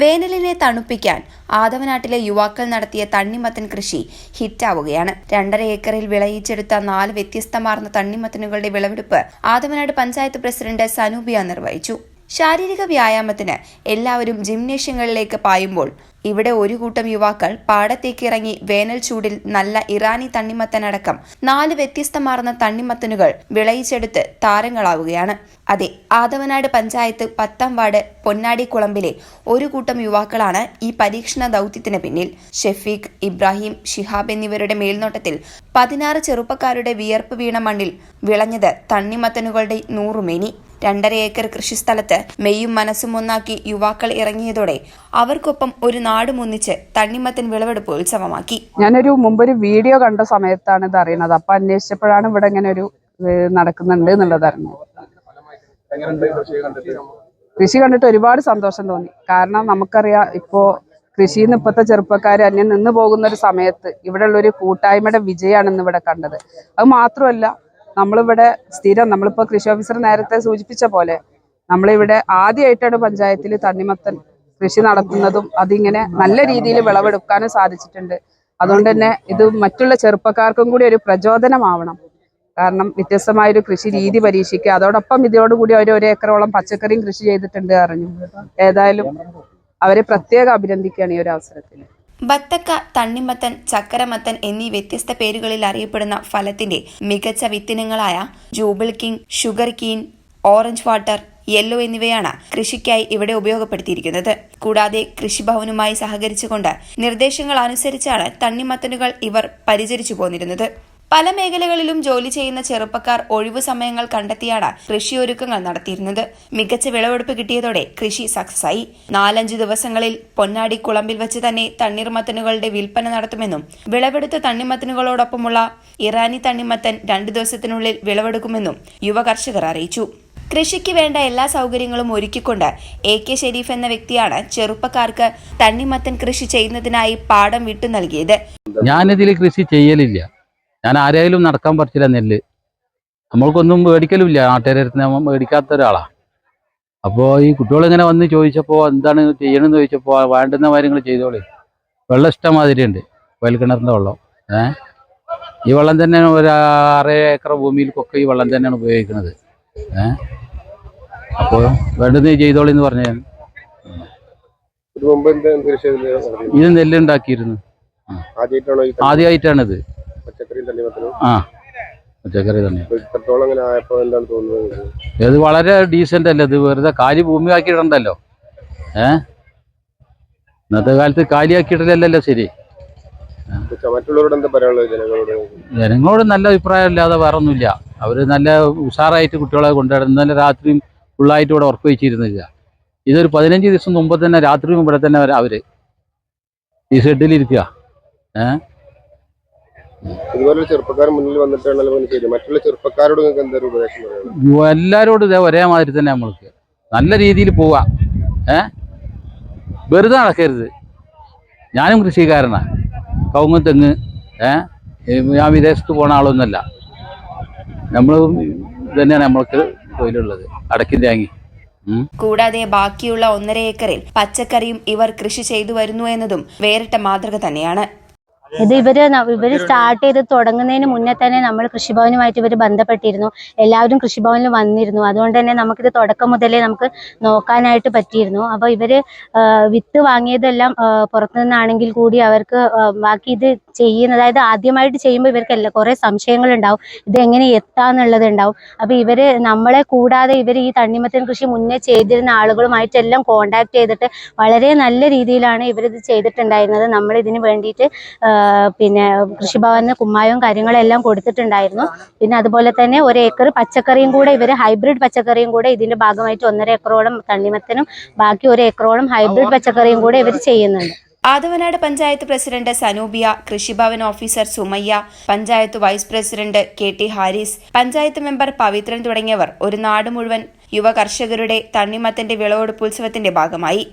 വേനലിനെ തണുപ്പിക്കാൻ ആദവനാട്ടിലെ യുവാക്കൾ നടത്തിയ തണ്ണിമത്തൻ കൃഷി ഹിറ്റാവുകയാണ്. രണ്ടര ഏക്കറിൽ വിളയിച്ചെടുത്ത നാല് വ്യത്യസ്തമാർന്ന തണ്ണിമത്തനുകളുടെ വിളവെടുപ്പ് ആദവനാട് പഞ്ചായത്ത് പ്രസിഡന്റ് സനൂബിയ നിർവഹിച്ചു. ശാരീരിക വ്യായാമത്തിന് എല്ലാവരും ജിംനേഷ്യങ്ങളിലേക്ക് പായുമ്പോൾ ഇവിടെ ഒരു കൂട്ടം യുവാക്കൾ പാടത്തേക്ക് ഇറങ്ങി വേനൽ ചൂടിൽ നല്ല ഇറാനി തണ്ണിമത്തനടക്കം നാല് വ്യത്യസ്തമാർന്ന തണ്ണിമത്തനുകൾ വിളയിച്ചെടുത്ത് താരങ്ങളാവുകയാണ്. അതെ ആദവനാട് പഞ്ചായത്ത് പത്താം വാർഡ് പൊന്നാടി കുളമ്പിലെ ഒരു കൂട്ടം യുവാക്കളാണ് ഈ പരീക്ഷണ ദൗത്യത്തിന് പിന്നിൽ. ഷെഫീഖ് ഇബ്രാഹിം ഷിഹാബ് എന്നിവരുടെ മേൽനോട്ടത്തിൽ പതിനാറ് ചെറുപ്പക്കാരുടെ വിയർപ്പ് വീണ മണ്ണിൽ വിളഞ്ഞത് തണ്ണിമത്തനുകളുടെ നൂറുമേനി. രണ്ടര ഏക്കർ കൃഷിസ്ഥലത്ത് മെയ്യും മനസ്സും ഒന്നാക്കി യുവാക്കൾ ഇറങ്ങിയതോടെ അവർക്കൊപ്പം ഒരു നാടുമൊന്നിച്ച് തണ്ണിമത്തൻ വിളവെടുപ്പ് ഉത്സവമാക്കി. ഞാനൊരു മുമ്പൊരു വീഡിയോ കണ്ട സമയത്താണ് ഇത് അറിയുന്നത് അപ്പൊ അന്വേഷിച്ചപ്പോഴാണ് ഇവിടെ ഇങ്ങനെ ഒരു നടക്കുന്നുണ്ട് എന്നുള്ളത് അറിഞ്ഞത്. കൃഷി കണ്ടിട്ട് ഒരുപാട് സന്തോഷം തോന്നി. കാരണം നമുക്കറിയാം ഇപ്പോ കൃഷിയിൽ നിന്ന് ഇപ്പോഴത്തെ ചെറുപ്പക്കാർ അന്യം നിന്ന് പോകുന്ന ഒരു സമയത്ത് ഇവിടെയുള്ള ഒരു കൂട്ടായ്മയുടെ വിജയമാണ് ഇന്ന് ഇവിടെ കണ്ടത്. അത് മാത്രമല്ല നമ്മളിവിടെ സ്ഥിരം നമ്മളിപ്പോ കൃഷി ഓഫീസർ നേരത്തെ സൂചിപ്പിച്ച പോലെ നമ്മളിവിടെ ആദ്യമായിട്ടാണ് പഞ്ചായത്തിൽ തണ്ണിമത്തൻ കൃഷി നടത്തുന്നതും അതിങ്ങനെ നല്ല രീതിയിൽ വിളവെടുക്കാനും സാധിച്ചിട്ടുണ്ട്. അതുകൊണ്ട് തന്നെ ഇത് മറ്റുള്ള ചെറുപ്പക്കാർക്കും കൂടി ഒരു പ്രചോദനമാവണം. കാരണം വ്യത്യസ്തമായൊരു കൃഷി രീതി പരീക്ഷിക്കുക. അതോടൊപ്പം ഇതോടുകൂടി അവർ ഒരു ഏക്കറോളം പച്ചക്കറിയും കൃഷി ചെയ്തിട്ടുണ്ട് അറിഞ്ഞു. ഏതായാലും അവരെ പ്രത്യേകം അഭിനന്ദിക്കുകയാണ് ഈ ഒരു അവസരത്തിൽ. ബത്തക്ക തണ്ണിമത്തൻ ചക്കരമത്തൻ എന്നീ വ്യത്യസ്ത പേരുകളിൽ അറിയപ്പെടുന്ന ഫലത്തിന്റെ മികച്ച വിത്തിനങ്ങളായ jubilee king sugar keen orange water yellow എന്നിവയാണ് കൃഷിക്കായി ഇവിടെ ഉപയോഗപ്പെടുത്തിയിരിക്കുന്നത്. കൂടാതെ കൃഷിഭവനുമായി സഹകരിച്ചുകൊണ്ട് നിർദ്ദേശങ്ങൾ അനുസരിച്ചാണ് തണ്ണിമത്തനുകൾ ഇവർ പരിചരിച്ചു പോന്നിരുന്നത്. പല മേഖലകളിലും ജോലി ചെയ്യുന്ന ചെറുപ്പക്കാർ ഒഴിവു സമയങ്ങൾ കണ്ടെത്തിയാണ് കൃഷിയൊരുക്കങ്ങൾ നടത്തിയിരുന്നത്. മികച്ച വിളവെടുപ്പ് കിട്ടിയതോടെ കൃഷി സക്സസ് ആയി നാലഞ്ച് ദിവസങ്ങളിൽ പൊന്നാടി കുളമ്പിൽ വെച്ച് തന്നെ തണ്ണീർമത്തനുകളുടെ വിൽപ്പന നടത്തുമെന്നും വിളവെടുത്ത തണ്ണിമത്തനുകളോടൊപ്പമുള്ള ഇറാനി തണ്ണിമത്തൻ രണ്ടു ദിവസത്തിനുള്ളിൽ വിളവെടുക്കുമെന്നും യുവ കർഷകർ അറിയിച്ചു. കൃഷിക്ക് വേണ്ട എല്ലാ സൗകര്യങ്ങളും ഒരുക്കിക്കൊണ്ട് എ കെ ഷെരീഫ് എന്ന വ്യക്തിയാണ് ചെറുപ്പക്കാർക്ക് തണ്ണിമത്തൻ കൃഷി ചെയ്യുന്നതിനായി പാടം വിട്ടു നൽകിയത്. ഞാനിതിൽ കൃഷി ചെയ്യലില്ല. ഞാൻ ആരായാലും നടക്കാൻ പറ്റില്ല നെല്ല്. നമ്മൾക്കൊന്നും മേടിക്കലുമില്ല. നാട്ടുകാരെ നാട്ടുകാരത്തിന് നമ്മൾ മേടിക്കാത്ത ഒരാളാണ് അപ്പോൾ ഈ കുട്ടികളിങ്ങനെ വന്ന് ചോദിച്ചപ്പോൾ എന്താണ് ചെയ്യണമെന്ന് ചോദിച്ചപ്പോൾ വേണ്ടുന്ന കാര്യങ്ങൾ ചെയ്തോളി. വെള്ളം ഇഷ്ടമാതിരി ഉണ്ട് വയൽക്കിണറിന്റെ വെള്ളം. ഏ? ഈ വെള്ളം തന്നെയാണ് ഒരു അര ഏക്കർ ഭൂമിയിൽക്കൊക്കെ ഈ വെള്ളം തന്നെയാണ് ഉപയോഗിക്കുന്നത്. ഏ? അപ്പോൾ വേണ്ടുന്ന ചെയ്തോളി എന്ന് പറഞ്ഞു ഞാൻ. ഇത് നെല്ലുണ്ടാക്കിയിരുന്നു ആദ്യമായിട്ടാണിത്. പച്ചക്കറി തന്നെ. ഇപ്പൊ ഇത്രത്തോളം അങ്ങനെ ആയപ്പോ എന്താണ് തോന്നുന്നത്? ഇത് വളരെ ഡീസന്റ് അല്ലേ? ഇത് വെറുതെ കാലി ഭൂമിയാക്കി ഇടണ്ടല്ലോ ഏ? ഇന്നത്തെ കാലത്ത് ശരി. മറ്റുള്ളവരോട് എന്താ പറയാനുള്ളത് ജനങ്ങളോട്? നല്ല അഭിപ്രായം ഇല്ലാതെ വേറെ ഒന്നുമില്ല അവർ നല്ല ഉഷാറായിട്ട് കുട്ടികളെ കൊണ്ടുവരണം. ഇന്നലെ രാത്രിയും ഫുള്ളായിട്ട് ഇവിടെ ഉറപ്പ് വെച്ചിരുന്നില്ല. ഇതൊരു പതിനഞ്ച് ദിവസം മുമ്പ് തന്നെ രാത്രിയും ഇവിടെ തന്നെ അവർ അവർ ഈ ഷെഡിലിരിക്കുക ഏഹ് ഇതുപോലെ ചെറുപ്പക്കാർ മുന്നിൽ വന്നിട്ടാണല്ലോ മറ്റുള്ള ചെറുപ്പക്കാരോട് നിങ്ങൾക്ക് എന്തൊരു ഉപദേശം പറയുന്നത് എല്ലാവരോടും ഇതേ ഒരേ മാതിരി തന്നെ നമ്മൾക്ക്. നല്ല രീതിയിൽ പോവാ. ഏ? വെറുതെ നടക്കരുത്. ഞാനും കൃഷിക്കാരനാണ് കവുങ്ങ് തെങ്ങ് ഏ? ഞാൻ വിദേശത്ത് പോണ ആളൊന്നുമല്ല. നമ്മൾ തന്നെയാണ് നമ്മൾക്ക് തൊഴിലുള്ളത്. അടക്കി തേങ്ങി കൂടാതെ ബാക്കിയുള്ള ഒന്നര ഏക്കറിൽ പച്ചക്കറിയും ഇവർ കൃഷി ചെയ്തു വരുന്നു എന്നതും വേറിട്ട മാതൃക തന്നെയാണ്. ഇത് ഇവർ ഇവർ സ്റ്റാർട്ട് ചെയ്ത് തുടങ്ങുന്നതിന് മുന്നേ തന്നെ നമ്മൾ കൃഷിഭവനുമായിട്ട് ഇവർ ബന്ധപ്പെട്ടിരുന്നു. എല്ലാവരും കൃഷിഭവനിൽ വന്നിരുന്നു. അതുകൊണ്ട് തന്നെ നമുക്കിത് തുടക്കം മുതലേ നമുക്ക് നോക്കാനായിട്ട് പറ്റിയിരുന്നു. അപ്പോൾ ഇവർ വിത്ത് വാങ്ങിയതെല്ലാം പുറത്തുനിന്നാണെങ്കിൽ കൂടി അവർക്ക് ബാക്കി ഇത് ചെയ്യുന്ന അതായത് ആദ്യമായിട്ട് ചെയ്യുമ്പോൾ ഇവർക്ക് എല്ലാ കുറേ സംശയങ്ങൾ ഉണ്ടാവും ഇത് എങ്ങനെ എത്താന്നുള്ളത് ഉണ്ടാവും. അപ്പോൾ ഇവർ നമ്മളെ കൂടാതെ ഇവർ ഈ തണ്ണിമത്തൻ കൃഷി മുന്നേ ചെയ്തിരുന്ന ആളുകളുമായിട്ടെല്ലാം കോണ്ടാക്ട് ചെയ്തിട്ട് വളരെ നല്ല രീതിയിലാണ് ഇവരിത് ചെയ്തിട്ടുണ്ടായിരുന്നത്. നമ്മൾ ഇതിന് വേണ്ടിയിട്ട് പിന്നെ കൃഷിഭവന് കുമ്മായവും കാര്യങ്ങളെല്ലാം കൊടുത്തിട്ടുണ്ടായിരുന്നു. പിന്നെ അതുപോലെ തന്നെ ഒരു ഏക്കർ പച്ചക്കറിയും കൂടെ ഇവർ ഹൈബ്രിഡ് പച്ചക്കറിയും കൂടെ ഇതിന്റെ ഭാഗമായിട്ട് ഒന്നര ഏക്കറോളം തണ്ണിമത്തനും ബാക്കി ഒരു ഏക്കറോളം ഹൈബ്രിഡ് പച്ചക്കറിയും കൂടെ ഇവർ ചെയ്യുന്നുണ്ട്. Athavanad panchayat president Sanubiya Krishibhavan officer Sumayya panchayat vice president K T Haris panchayat member Pavithran തുടങ്ങിയവർ ഒരു നാട് മുഴുവൻ യുവ കർഷകരുടെ തണ്ണിമത്തന്റെ വിളവെടുപ്പ് ഉത്സവത്തിന്റെ ഭാഗമായി.